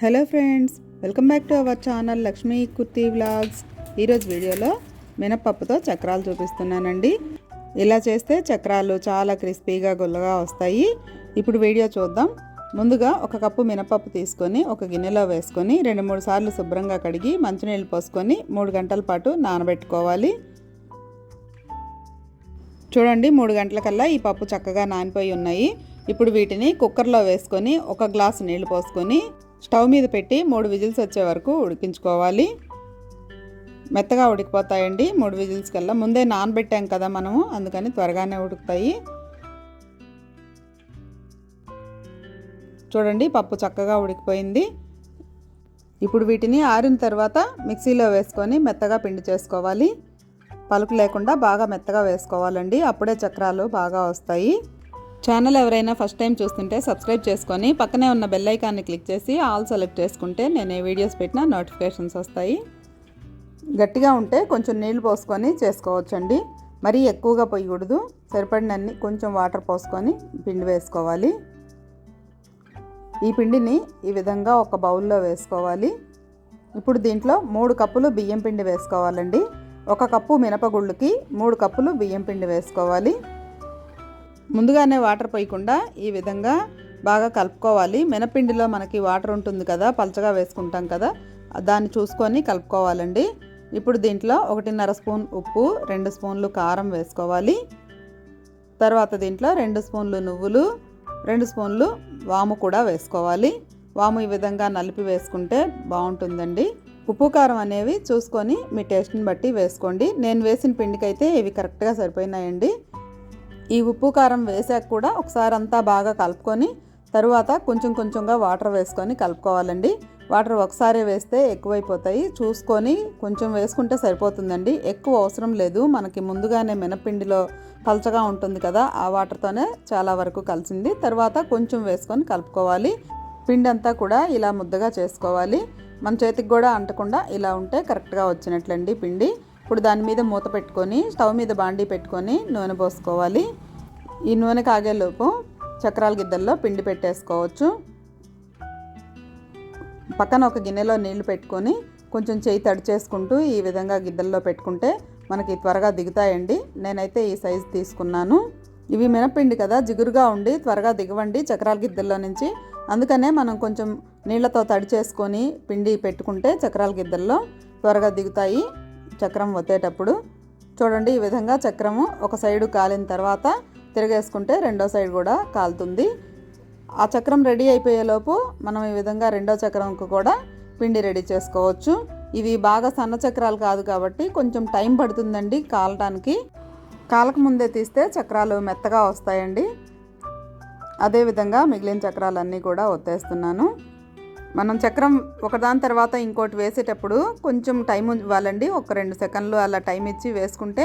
Hello friends welcome back to our channel Lakshmi Kurti vlogs. ఈరోజు వీడియోలో మినపప్పుతో చక్రాలు చూపిస్తున్నానండి. ఇలా చేస్తే చక్రాలు చాలా క్రిస్పీగా గుల్లగా వస్తాయి. ఇప్పుడు వీడియో చూద్దాం. ముందుగా ఒక కప్పు మినపప్పు తీసుకొని ఒక గిన్నెలో వేసుకొని రెండు మూడు సార్లు శుభ్రంగా కడిగి మంచినీళ్ళు పోసుకొని మూడు గంటల పాటు నానబెట్టుకోవాలి. చూడండి మూడు గంటలకల్లా ఈ పప్పు చక్కగా నానిపోయి ఉన్నాయి. ఇప్పుడు వీటిని కుక్కర్లో వేసుకొని ఒక గ్లాసు నీళ్ళు పోసుకొని స్టవ్ మీద పెట్టి మూడు విజిల్స్ వచ్చే వరకు ఉడికించుకోవాలి. మెత్తగా ఉడికిపోతాయండి మూడు విజిల్స్ కల్లా. ముందే నానబెట్టాం కదా మనము అందుకని త్వరగానే ఉడుకుతాయి. చూడండి పప్పు చక్కగా ఉడికిపోయింది. ఇప్పుడు వీటిని ఆరిన తర్వాత మిక్సీలో వేసుకొని మెత్తగా పిండి చేసుకోవాలి. పలుకు లేకుండా బాగా మెత్తగా వేసుకోవాలండి. అప్పుడే చక్రాలు బాగా వస్తాయి. ఛానల్ ఎవరైనా ఫస్ట్ టైం చూస్తుంటే సబ్స్క్రైబ్ చేసుకొని పక్కనే ఉన్న బెల్ ఐకాన్ని క్లిక్ చేసి ఆల్ సెలెక్ట్ చేసుకుంటే నేను ఏ వీడియోస్ పెట్టినా నోటిఫికేషన్స్ వస్తాయి. గట్టిగా ఉంటే కొంచెం నీళ్ళు పోసుకొని చేసుకోవచ్చండి. మరీ ఎక్కువగా పోయకూడదు. సరిపడినన్ని కొంచెం వాటర్ పోసుకొని పిండి వేసుకోవాలి. ఈ పిండిని ఈ విధంగా ఒక బౌల్లో వేసుకోవాలి. ఇప్పుడు దీంట్లో మూడు కప్పులు బియ్యం పిండి వేసుకోవాలండి. ఒక కప్పు మినపగుళ్ళుకి మూడు కప్పులు బియ్యం పిండి వేసుకోవాలి. ముందుగానే వాటర్ పోయకుండా ఈ విధంగా బాగా కలుపుకోవాలి. మినపిండిలో మనకి వాటర్ ఉంటుంది కదా పలచగా వేసుకుంటాం కదా దాన్ని చూసుకొని కలుపుకోవాలండి. ఇప్పుడు దీంట్లో ఒకటిన్నర స్పూన్ ఉప్పు రెండు స్పూన్లు కారం వేసుకోవాలి. తర్వాత దీంట్లో రెండు స్పూన్లు నువ్వులు రెండు స్పూన్లు వాము కూడా వేసుకోవాలి. వాము ఈ విధంగా నలిపి వేసుకుంటే బాగుంటుందండి. ఉప్పు కారం అనేవి చూసుకొని మీ టేస్ట్ని బట్టి వేసుకోండి. నేను వేసిన పిండికైతే ఇవి కరెక్ట్గా సరిపోయినాయండి. ఈ ఉప్పు కారం వేసాక కూడా ఒకసారి అంతా బాగా కలుపుకొని తరువాత కొంచెం కొంచెంగా వాటర్ వేసుకొని కలుపుకోవాలండి. వాటర్ ఒకసారి వేస్తే ఎక్కువైపోతాయి. చూసుకొని కొంచెం వేసుకుంటే సరిపోతుందండి. ఎక్కువ అవసరం లేదు. మనకి ముందుగానే మినపిండిలో పలచగా ఉంటుంది కదా ఆ వాటర్తోనే చాలా వరకు కలిసింది. తర్వాత కొంచెం వేసుకొని కలుపుకోవాలి. పిండి అంతా కూడా ఇలా ముద్దగా చేసుకోవాలి. మన చేతికి కూడా అంటకుండా ఇలా ఉంటే కరెక్ట్గా వచ్చినట్లండి పిండి. ఇప్పుడు దాని మీద మూత పెట్టుకొని స్టవ్ మీద బాండీ పెట్టుకొని నూనె పోసుకోవాలి. ఈ నూనె కాగేలోపు చక్రాల గిద్దల్లో పిండి పెట్టేసుకోవచ్చు. పక్కన ఒక గిన్నెలో నీళ్ళు పెట్టుకొని కొంచెం చేయి తడి చేసుకుంటూ ఈ విధంగా గిద్దల్లో పెట్టుకుంటే మనకి త్వరగా దిగుతాయండి. నేనైతే ఈ సైజు తీసుకున్నాను. ఇవి మినపిండి కదా జిగురుగా ఉండి త్వరగా దిగవండి చక్రాల గిద్దల్లో నుంచి. అందుకనే మనం కొంచెం నీళ్ళతో తడి చేసుకొని పిండి పెట్టుకుంటే చక్రాల గిద్దల్లో త్వరగా దిగుతాయి. చక్రం ఒత్తేటప్పుడు చూడండి ఈ విధంగా చక్రము ఒక సైడు కాలిన తర్వాత తిరగేసుకుంటే రెండో సైడ్ కూడా కాలుతుంది. ఆ చక్రం రెడీ అయిపోయేలోపు మనం ఈ విధంగా రెండో చక్రంకు కూడా పిండి రెడీ చేసుకోవచ్చు. ఇవి బాగా సన్న చక్రాలు కాదు కాబట్టి కొంచెం టైం పడుతుందండి కాలటానికి. కాలక ముందే తీస్తే చక్రాలు మెత్తగా వస్తాయండి. అదేవిధంగా మిగిలిన చక్రాలన్నీ కూడా ఒత్తేస్తున్నాను. మనం చక్రం ఒకదాని తర్వాత ఇంకోటి వేసేటప్పుడు కొంచెం టైం ఇవ్వాలండి. ఒక రెండు సెకండ్లు అలా టైం ఇచ్చి వేసుకుంటే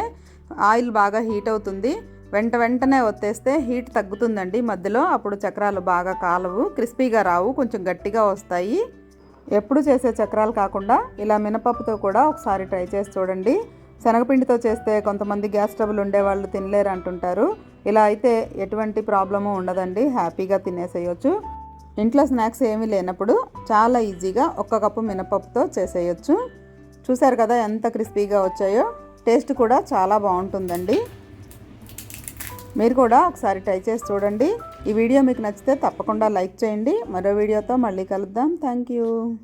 ఆయిల్ బాగా హీట్ అవుతుంది. వెంట వెంటనే వచ్చేస్తే హీట్ తగ్గుతుందండి మధ్యలో. అప్పుడు చక్రాలు బాగా కాలవు క్రిస్పీగా రావు కొంచెం గట్టిగా వస్తాయి. ఎప్పుడు చేసే చక్రాలు కాకుండా ఇలా మినపప్పుతో కూడా ఒకసారి ట్రై చేసి చూడండి. శనగపిండితో చేస్తే కొంతమంది గ్యాస్ ట్రబుల్ ఉండేవాళ్ళు తినలేరు అంటుంటారు. ఇలా అయితే ఎటువంటి ప్రాబ్లము ఉండదండి. హ్యాపీగా తినేసేయచ్చు. ఇంట్లో స్నాక్స్ ఏమీ లేనప్పుడు చాలా ఈజీగా ఒక్క కప్పు మినపప్పుతో చేసేయచ్చు. చూసారు కదా ఎంత క్రిస్పీగా వచ్చాయో? టేస్ట్ కూడా చాలా బాగుంటుందండి. మీరు కూడా ఒకసారి ట్రై చేసి చూడండి. ఈ వీడియో మీకు నచ్చితే తప్పకుండా లైక్ చేయండి. మరో వీడియోతో మళ్ళీ కలుద్దాం. Thank you.